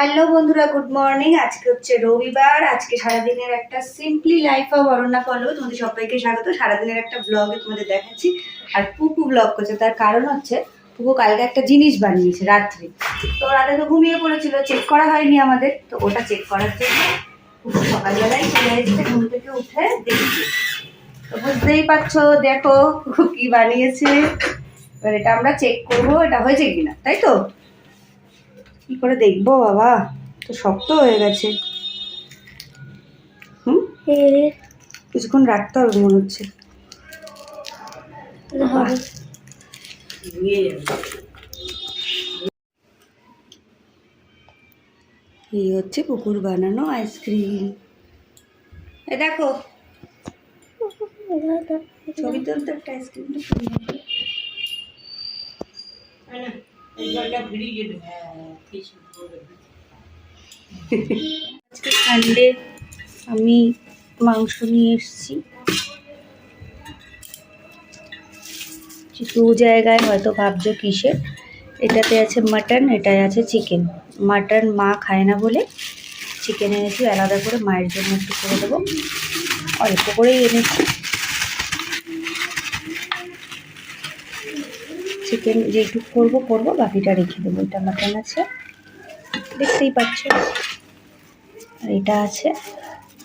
Hello বন্ধুরা, good morning. আজকে হচ্ছে রবিবার। আজকে সারাদিনের একটা simply life of Aranya follow তোমাদের সবাইকে স্বাগত। সারাদিনের একটা ব্লগে তোমাদের দেখাচ্ছি। আর পুকু ব্লগ করছে। তার কারণ হচ্ছে, পুপু কালকে একটা জিনিস বানিয়েছে রাত্রে। তো রাতে তো ঘুমিয়ে পড়েছিল। চেক করা হয়নি আমাদের। তো ওটা চেক করার জন্য পুপু সকালবেলায় চলে এসেছে। ঘুম থেকে উঠে দেখছি। তো বুঝতেই পারছ, দেখো পুপু কি বানিয়েছে। এবার এটা আমরা চেক করব, এটা হয়েছে কিনা, তাই তো? কি করে দেখব বাবা? তো শক্ত হয়ে গেছে। হুম? কিছুক্ষণ রাখতে হবে মনে হচ্ছে। এই হচ্ছে পুকুর বানানো আইসক্রিম। এ দেখো। ছবি তুলতে একটা আইসক্রিমটা। আজকে সানডে আমি মাংস নিয়ে এসেছি। দু জায়গায় হয়তো ভাবছ কিসের? এটাতে আছে মাটন এটায় আছে চিকেন মাটন মা খায় না বলে চিকেন এনেছি, আলাদা করে মায়ের জন্য একটু করে দেবো। অল্প করেই এনেছি। চিকেন যেটুক করব, করব, বাকিটা রেখে দেবো। এটা মাটন আছে। দেখতেই পাচ্ছ এটা আছে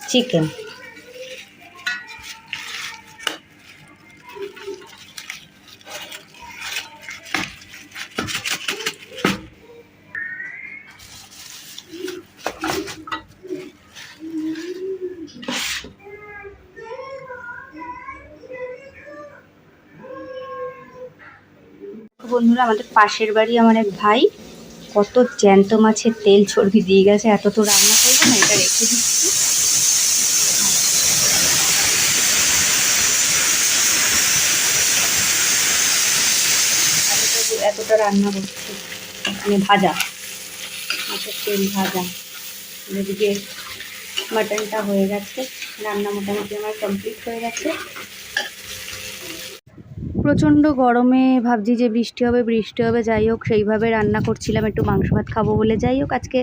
চিকেন বন্ধুরা, আমাদের পাশের বাড়ি আমার এক ভাই কত জ্যান্ত মাছের তেল চর্বি দিয়ে গেছে। এত তো রান্না করব না, এটা রেখে দিচ্ছি। এতটা- রান্না করছি মানে ভাজা, মাছের তেল ভাজা। এদিকে মাটনটা হয়ে গেছে, রান্না মোটামুটি আমার কমপ্লিট হয়ে গেছে। প্রচণ্ড গরমে ভাবছি যে বৃষ্টি হবে বৃষ্টি হবে, যাই হোক, সেইভাবে রান্না করছিলাম, একটু মাংস ভাত খাব বলে। যাই হোক, আজকে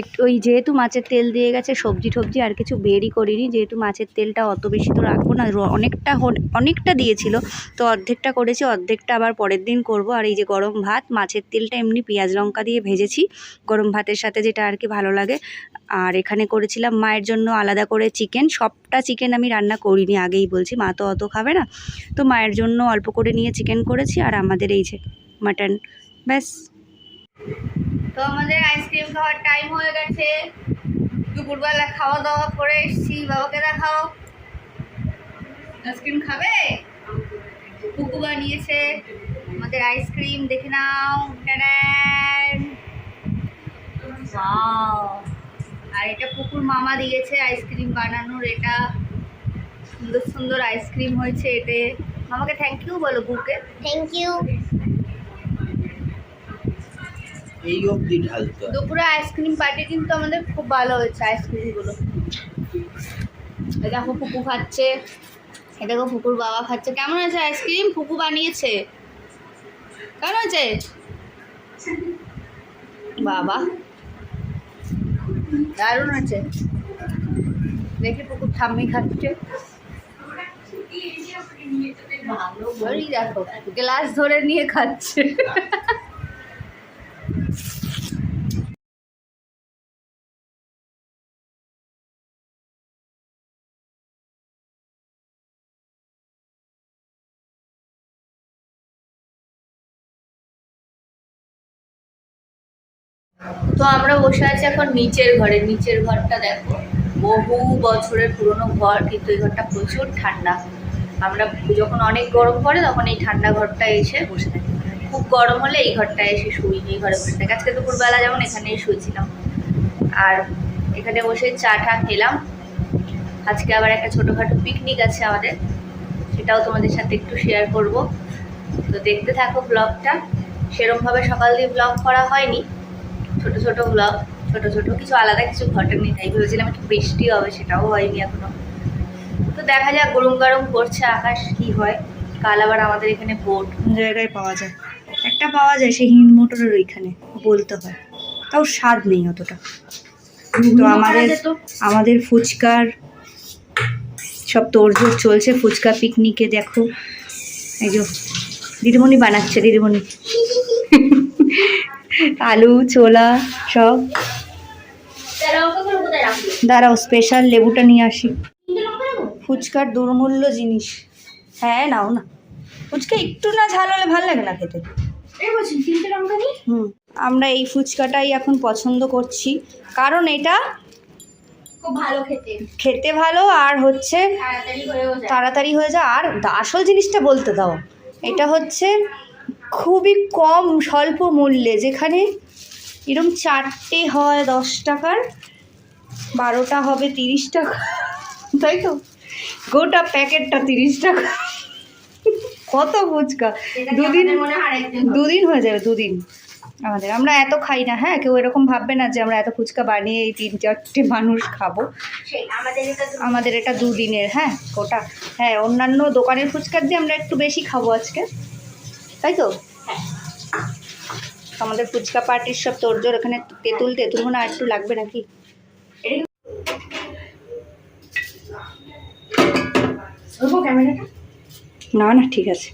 একটু, ওই যেহেতু মাছের তেল দিয়ে গেছে, সবজি টবজি আর কিছু বেরই করিনি, যেহেতু মাছের তেলটা অত বেশি তো রাখব না অনেকটা অনেকটা দিয়েছিল, তো অর্ধেকটা করেছি, অর্ধেকটা আবার পরের দিন করব। আর এই যে গরম ভাত, মাছের তেলটা এমনি পেঁয়াজ লঙ্কা দিয়ে ভেজেছি, গরম ভাতের সাথে যেটা আর কি ভালো লাগে। আর এখানে করেছিলাম মায়ের জন্য আলাদা করে চিকেন সবটা চিকেন আমি রান্না করিনি, আগেই বলছি, মা তো অত খাবে না। তো মায়ের জন্য অল্প করে নিয়ে চিকেন করেছি আর আমাদের এই যে মাটন ব্যাস। তো আমাদের আইসক্রিম খাওয়ার টাইম হয়ে গেছে। দুপুরবেলা খাওয়া দাওয়া করে এসেছি, বাবাকে দেখাও। আইসক্রিম খাবে? কুকু বানিয়েছে। আমাদের আইসক্রিম দেখে নাও। Wow! আর এটা পুকুর মামা দিয়েছে আইসক্রিম বানানোর এটা সুন্দর সুন্দর আইসক্রিম হয়েছে এতে। মামাকে থ্যাংক ইউ বলো বুকে। থ্যাংক ইউ এই অবধি ঢালতে দুপুরে আইসক্রিম পার্টি কিন্তু আমাদের খুব ভালো হয়েছে আইসক্রিমগুলো। এই দেখো ফুপু খাচ্ছে এ দেখো ফুপুর বাবা খাচ্ছে। কেমন হয়েছে আইসক্রিম? ফুপু বানিয়েছে। কেমন হয়েছে? বাবা। দারুণ আছে দেখে পুকুর ঠাম্মি খাচ্ছে। দেখো গ্লাস ধরে নিয়ে খাচ্ছে। তো আমরা বসে আছি এখন নিচের ঘরে। নিচের ঘরটা দেখো, বহু বছরের পুরনো ঘর, কিন্তু এই ঘরটা প্রচুর ঠান্ডা। আমরা যখন অনেক গরম পড়ে, তখন এই ঠান্ডা ঘরটা এসে বসে থাকি। খুব গরম হলে এই ঘরটা এসে শুই, এই ঘরে বসে থাকি। আজকে দুপুরবেলা যেমন এখানেই শুয়েছিলাম। আর এখানে বসে চা টা খেলাম। আজকে আবার একটা ছোটোখাটো পিকনিক আছে আমাদের। সেটাও তোমাদের সাথে একটু শেয়ার করব। তো দেখতে থাকো ব্লগটা সেরমভাবে সকাল দিয়ে ব্লগ করা হয়নি। ছোট ছোট ব্লগ ছোট ছোট কিছু আলাদা কিছু ঘটেনি তাই ভেবেছিলাম একটু বৃষ্টি হবে সেটাও হয়নি এখনও। তো দেখা যাক গরম গরম করছে আকাশ কি হয়? কাল আবার আমাদের এখানে বোট জায়গায় পাওয়া যায়? একটা পাওয়া যায় সেই হিন্দ মোটরের ওইখানে বলতে হয়। তাও স্বাদ নেই অতটা। তো আমাদের আমাদের ফুচকার সব তোড়জোড় চলছে। ফুচকা পিকনিকে দেখো এই যে দিদিমণি বানাচ্ছে দিদিমণি। আলু ছোলা সব। দাঁড়াও স্পেশাল লেবুটা নিয়ে আসি। ফুচকার দুর্মূল্য জিনিস। হ্যাঁ নাও না। ফুচকা একটু না ঝাল হলে ভালো লাগে না খেতে। হুম আমরা এই ফুচকাটাই এখন পছন্দ করছি। কারণ এটা খুব ভালো খেতে। খেতে ভালো আর হচ্ছে তাড়াতাড়ি তাড়াতাড়ি হয়ে যায়। আর আসল জিনিসটা বলতে দাও। এটা হচ্ছে খুবই কম স্বল্প মূল্যে যেখানে এরকম চারটে হয় দশ টাকার বারোটা হবে তিরিশ টাকা তাই তো? গোটা প্যাকেটটা তিরিশ টাকা। কত ফুচকা? দুদিন দুদিন হয়ে যাবে দুদিন। আমাদের আমরা এত খাই না হ্যাঁ? কেউ এরকম ভাববে না যে আমরা এত ফুচকা বানিয়ে এই তিন চারটে মানুষ খাব। আমাদের এটা আমাদের এটা দুদিনের হ্যাঁ? গোটা হ্যাঁ অন্যান্য দোকানের ফুচকার দিয়ে আমরা একটু বেশি খাব আজকে। তাই তো? হ্যাঁ। আমাদের ফুচকা পার্টির সব তোরজোর এখানে তেঁতুল তেঁতুল মনে আর একটু লাগবে নাকি? না না ঠিক আছে।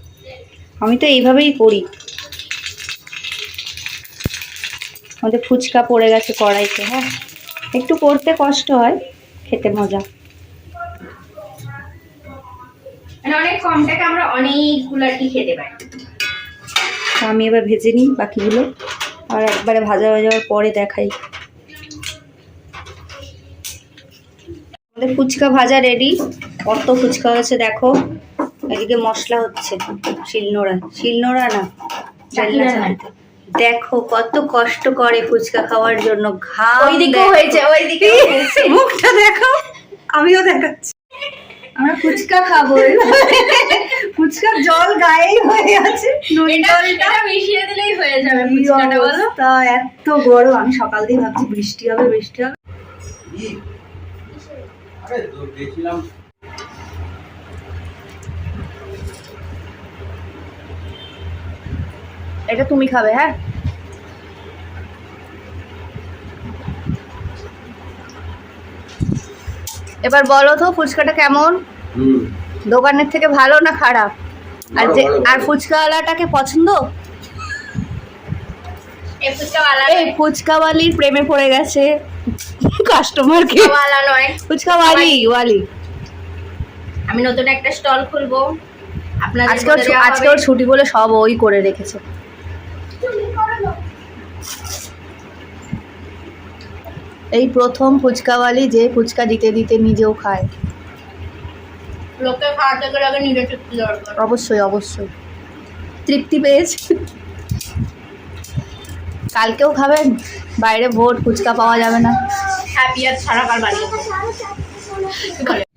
আমি তো এইভাবেই করি। আমাদের ফুচকা পড়ে গেছে কড়াইতে হ্যাঁ। একটু করতে কষ্ট হয় খেতে মজা। মানে অনেক কম টাকা আমরা অনেকগুলো আর কি খেতে পারি। আমি এবার ভেজে নিই বাকিগুলো। আর একবারে ভাজা হয়ে যাওয়ার পরে দেখাই। আমাদের ফুচকা ভাজা রেডি কত ফুচকা হয়েছে দেখো। এদিকে মশলা হচ্ছে। শিলনোড়া। শিলনোড়া না? দেখো কত কষ্ট করে ফুচকা খাওয়ার জন্য। হয়েছে ওইদিকেও মুখটা দেখো। আমিও দেখাচ্ছি। আমরা ফুচকা খাব। ফুচকার জল গায়েই হয়ে আছে জলটা। মিশিয়ে দিলেই হয়ে যাবে ফুচকাটা বলো। অবস্থা, এত গরম। আমি সকাল দিয়ে ভাবছি বৃষ্টি হবে বৃষ্টি হবে। তো এটা তুমি খাবে হ্যাঁ? এবার বলো তো ফুচকাটা কেমন? হুম। দোকানের থেকে ভালো না খারাপ? আর যে আর ফুচকাওয়ালাটাকে পছন্দ? এই ফুচকাওয়ালির প্রেমে পড়ে গেছে। কাস্টমারকে ওয়ালা নয়। ফুচকাওয়ালি ওয়ালি। আমি নতুন একটা স্টল খুলবো। আপনাদের আজকে ওর বলে ছু- দেওয়া আজকে হবে। ওর ছুটি বলে সব ওই করে রেখেছে। এই প্রথম ফুচকাওয়ালি যে ফুচকা দিতে দিতে নিজেও খায়। লোককে খাওয়াতে গেলে আগে নিজে তৃপ্তি দরকার। অবশ্যই অবশ্যই। তৃপ্তি পেয়েছি। কালকেও খাবেন বাইরে ভোট ফুচকা পাওয়া যাবে না। হ্যাপি আর ছাড়া কার বাড়ি? কি বলে?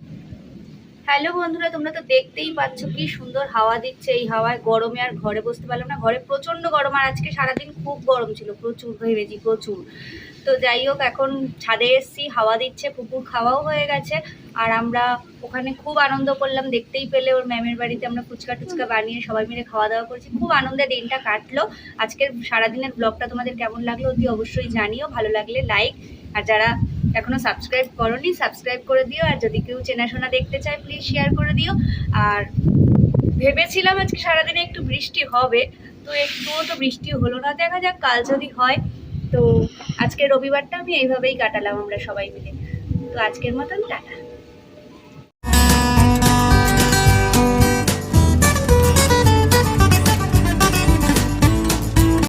হ্যালো বন্ধুরা, তোমরা তো দেখতেই পাচ্ছ কি সুন্দর হাওয়া দিচ্ছে। এই হাওয়ায় গরমে আর ঘরে বসতে পারলাম না। ঘরে প্রচণ্ড গরম আর আজকে সারাদিন খুব গরম ছিল। প্রচুর ভেবেছি প্রচুর। তো যাই হোক, এখন ছাদে এসছি, হাওয়া দিচ্ছে, পুকুর খাওয়াও হয়ে গেছে। আর আমরা ওখানে খুব আনন্দ করলাম, দেখতেই পেলে ওর ম্যামের বাড়িতে আমরা ফুচকা টুচকা বানিয়ে সবাই মিলে খাওয়া দাওয়া করছি। খুব আনন্দে দিনটা কাটলো। আজকের সারাদিনের ব্লগটা তোমাদের কেমন লাগল অতি অবশ্যই জানিও। ভালো লাগলে লাইক আর যারা এখনও সাবস্ক্রাইব করনি সাবস্ক্রাইব করে দিও। আর যদি কেউ চেনাশোনা দেখতে চায় প্লিজ শেয়ার করে দিও। আর ভেবেছিলাম আজকে সারাদিনে একটু বৃষ্টি হবে, তো একটুও তো বৃষ্টি হলো না। দেখা যাক, কাল যদি হয়, তো আজকে রবিবারটা আমি এইভাবেই কাটালাম আমরা সবাই মিলে। তো আজকের মতন, টাটা।